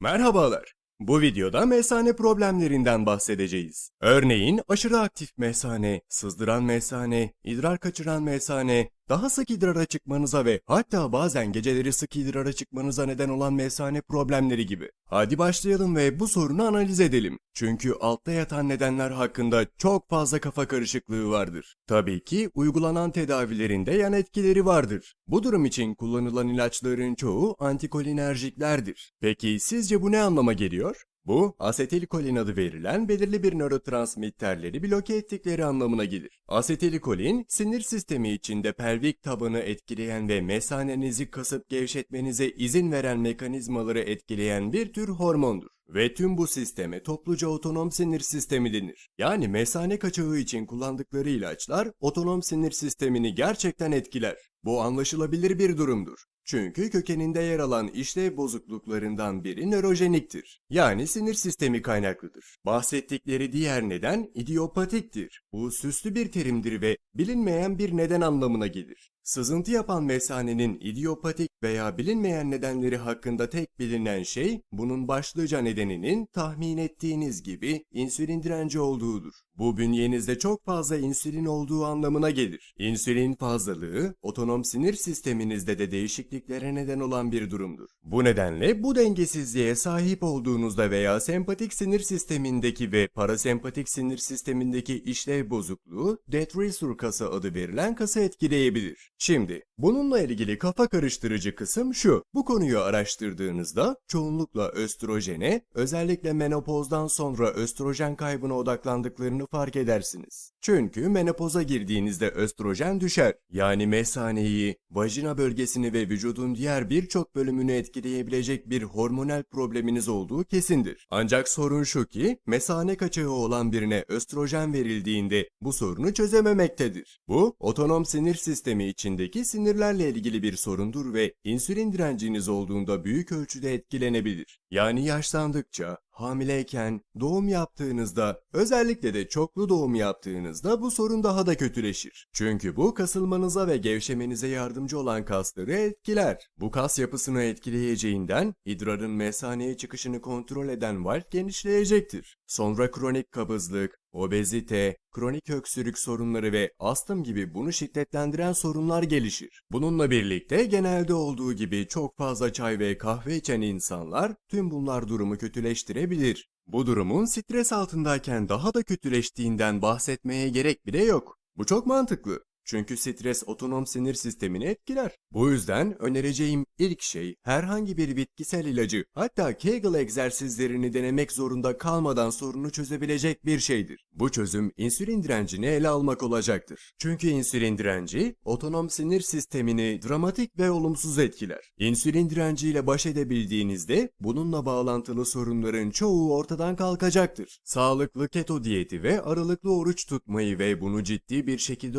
Merhabalar. Bu videoda mesane problemlerinden bahsedeceğiz. Örneğin aşırı aktif mesane, sızdıran mesane, idrar kaçıran mesane, daha sık idrara çıkmanıza ve hatta bazen geceleri sık idrara çıkmanıza neden olan mesane problemleri gibi. Hadi başlayalım ve bu sorunu analiz edelim. Çünkü altta yatan nedenler hakkında çok fazla kafa karışıklığı vardır. Tabii ki uygulanan tedavilerinde yan etkileri vardır. Bu durum için kullanılan ilaçların çoğu antikolinerjiklerdir. Peki sizce bu ne anlama geliyor? Bu, asetilkolin adı verilen belirli bir nörotransmitterleri bloke ettikleri anlamına gelir. Asetilkolin, sinir sistemi içinde pelvik tabanı etkileyen ve mesanenizi kasıp gevşetmenize izin veren mekanizmaları etkileyen bir tür hormondur. Ve tüm bu sisteme topluca otonom sinir sistemi denir. Yani mesane kaçağı için kullandıkları ilaçlar otonom sinir sistemini gerçekten etkiler. Bu anlaşılabilir bir durumdur. Çünkü kökeninde yer alan işlev bozukluklarından biri nörojeniktir. Yani sinir sistemi kaynaklıdır. Bahsettikleri diğer neden idiopatiktir. Bu süslü bir terimdir ve bilinmeyen bir neden anlamına gelir. Sızıntı yapan mesanenin idiopatik veya bilinmeyen nedenleri hakkında tek bilinen şey, bunun başlıca nedeninin tahmin ettiğiniz gibi insülin direnci olduğudur. Bu bünyenizde çok fazla insülin olduğu anlamına gelir. İnsülin fazlalığı, otonom sinir sisteminizde de değişikliklere neden olan bir durumdur. Bu nedenle bu dengesizliğe sahip olduğunuzda veya sempatik sinir sistemindeki ve parasempatik sinir sistemindeki işlev bozukluğu, detrusor kası adı verilen kası etkileyebilir. Şimdi, bununla ilgili kafa karıştırıcı kısım şu. Bu konuyu araştırdığınızda çoğunlukla östrojene, özellikle menopozdan sonra östrojen kaybına odaklandıklarını fark edersiniz. Çünkü menopoza girdiğinizde östrojen düşer. Yani mesaneyi, vajina bölgesini ve vücudun diğer birçok bölümünü etkileyebilecek bir hormonal probleminiz olduğu kesindir. Ancak sorun şu ki, mesane kaçağı olan birine östrojen verildiğinde bu sorunu çözememektedir. Bu, otonom sinir sistemi içindeki sinirlerle ilgili bir sorundur ve insülin direnciniz olduğunda büyük ölçüde etkilenebilir. Yani yaşlandıkça, hamileyken, doğum yaptığınızda, özellikle de çoklu doğum yaptığınızda bu sorun daha da kötüleşir. Çünkü bu kasılmanıza ve gevşemenize yardımcı olan kasları etkiler. Bu kas yapısını etkileyeceğinden idrarın mesaneye çıkışını kontrol eden valv genişleyecektir. Sonra kronik kabızlık, obezite, kronik öksürük sorunları ve astım gibi bunu şiddetlendiren sorunlar gelişir. Bununla birlikte genelde olduğu gibi çok fazla çay ve kahve içen insanlar tüm bunlar durumu kötüleştirebilir. Bu durumun stres altındayken daha da kötüleştiğinden bahsetmeye gerek bile yok. Bu çok mantıklı. Çünkü stres otonom sinir sistemini etkiler. Bu yüzden önereceğim ilk şey herhangi bir bitkisel ilacı hatta Kegel egzersizlerini denemek zorunda kalmadan sorunu çözebilecek bir şeydir. Bu çözüm insülin direncini ele almak olacaktır. Çünkü insülin direnci otonom sinir sistemini dramatik ve olumsuz etkiler. İnsülin direnciyle baş edebildiğinizde bununla bağlantılı sorunların çoğu ortadan kalkacaktır. Sağlıklı keto diyeti ve aralıklı oruç tutmayı ve bunu ciddi bir şekilde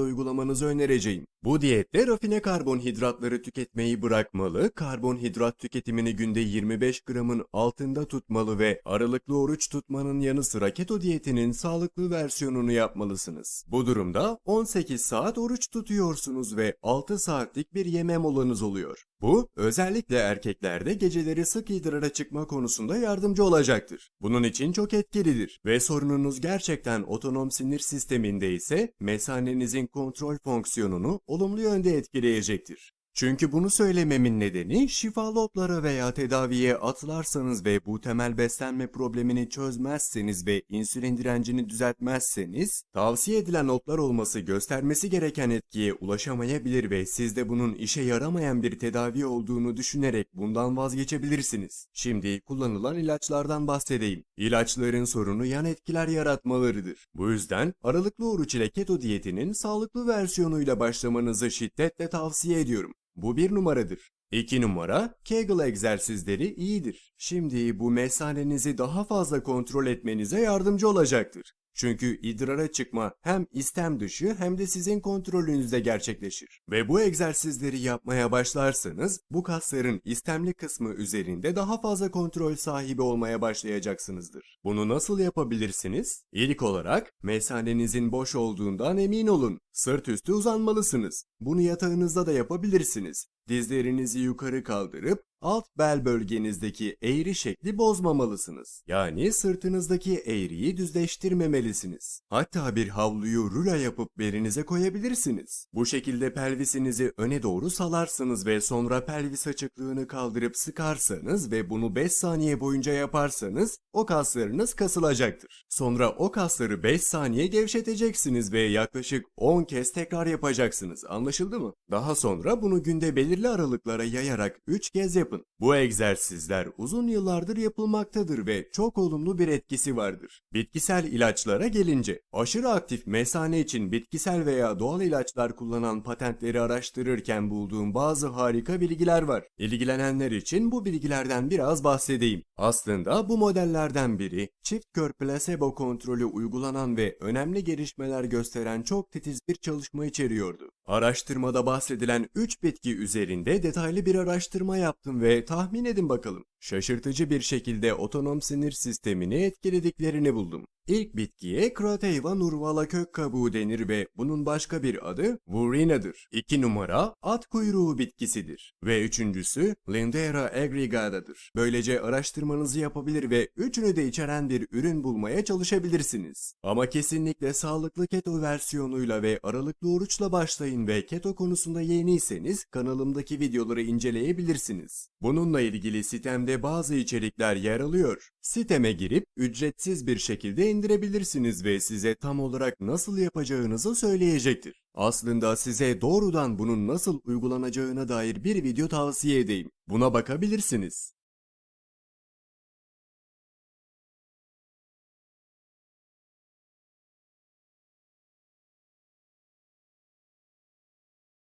uygulamanızı önereceğim. Bu diyette rafine karbonhidratları tüketmeyi bırakmalı, karbonhidrat tüketimini günde 25 gramın altında tutmalı ve aralıklı oruç tutmanın yanı sıra keto diyetinin sağlıklı versiyonunu yapmalısınız. Bu durumda 18 saat oruç tutuyorsunuz ve 6 saatlik bir yeme molanız oluyor. Bu özellikle erkeklerde geceleri sık idrara çıkma konusunda yardımcı olacaktır. Bunun için çok etkilidir ve sorununuz gerçekten otonom sinir sisteminde ise mesanenizin kontrol fonksiyonunu olumlu yönde etkileyecektir. Çünkü bunu söylememin nedeni şifalı otlara veya tedaviye atlarsanız ve bu temel beslenme problemini çözmezseniz ve insülin direncini düzeltmezseniz tavsiye edilen otlar olması göstermesi gereken etkiye ulaşamayabilir ve siz de bunun işe yaramayan bir tedavi olduğunu düşünerek bundan vazgeçebilirsiniz. Şimdi kullanılan ilaçlardan bahsedeyim. İlaçların sorunu yan etkiler yaratmalarıdır. Bu yüzden aralıklı oruç ile keto diyetinin sağlıklı versiyonuyla başlamanızı şiddetle tavsiye ediyorum. Bu bir numaradır. 2 numara, Kegel egzersizleri iyidir. Şimdi bu mesanenizi daha fazla kontrol etmenize yardımcı olacaktır. Çünkü idrara çıkma hem istem dışı hem de sizin kontrolünüzde gerçekleşir. Ve bu egzersizleri yapmaya başlarsanız bu kasların istemli kısmı üzerinde daha fazla kontrol sahibi olmaya başlayacaksınızdır. Bunu nasıl yapabilirsiniz? İlk olarak mesanenizin boş olduğundan emin olun. Sırt üstü uzanmalısınız. Bunu yatağınızda da yapabilirsiniz. Dizlerinizi yukarı kaldırıp alt bel bölgenizdeki eğri şekli bozmamalısınız. Yani sırtınızdaki eğriyi düzleştirmemelisiniz. Hatta bir havluyu rula yapıp belinize koyabilirsiniz. Bu şekilde pelvisinizi öne doğru salarsınız ve sonra pelvis açıklığını kaldırıp sıkarsanız ve bunu 5 saniye boyunca yaparsanız o kaslarınız kasılacaktır. Sonra o kasları 5 saniye gevşeteceksiniz ve yaklaşık 10 kez tekrar yapacaksınız. Anlaşıldı mı? Daha sonra bunu günde belirli aralıklara yayarak 3 kez yapın. Bu egzersizler uzun yıllardır yapılmaktadır ve çok olumlu bir etkisi vardır. Bitkisel ilaçlara gelince, aşırı aktif mesane için bitkisel veya doğal ilaçlar kullanan patentleri araştırırken bulduğum bazı harika bilgiler var. İlgilenenler için bu bilgilerden biraz bahsedeyim. Aslında bu modellerden biri çift kör plasebo kontrolü uygulanan ve önemli gelişmeler gösteren çok titiz bir çalışma içeriyordu. Araştırmada bahsedilen 3 bitki üzerinde detaylı bir araştırma yaptım ve tahmin edin bakalım. Şaşırtıcı bir şekilde otonom sinir sistemini etkilediklerini buldum. İlk bitkiye Crateva nurvala kök kabuğu denir ve bunun başka bir adı Vurina'dır. İki numara at kuyruğu bitkisidir. Ve üçüncüsü Lindera aggregata'dır. Böylece araştırmanızı yapabilir ve üçünü de içeren bir ürün bulmaya çalışabilirsiniz. Ama kesinlikle sağlıklı keto versiyonuyla ve aralıklı oruçla başlayın ve keto konusunda yeniyseniz kanalımdaki videoları inceleyebilirsiniz. Bununla ilgili sitemde bazı içerikler yer alıyor. Siteme girip ücretsiz bir şekilde indirebilirsiniz ve size tam olarak nasıl yapacağınızı söyleyecektir. Aslında size doğrudan bunun nasıl uygulanacağına dair bir video tavsiye edeyim. Buna bakabilirsiniz.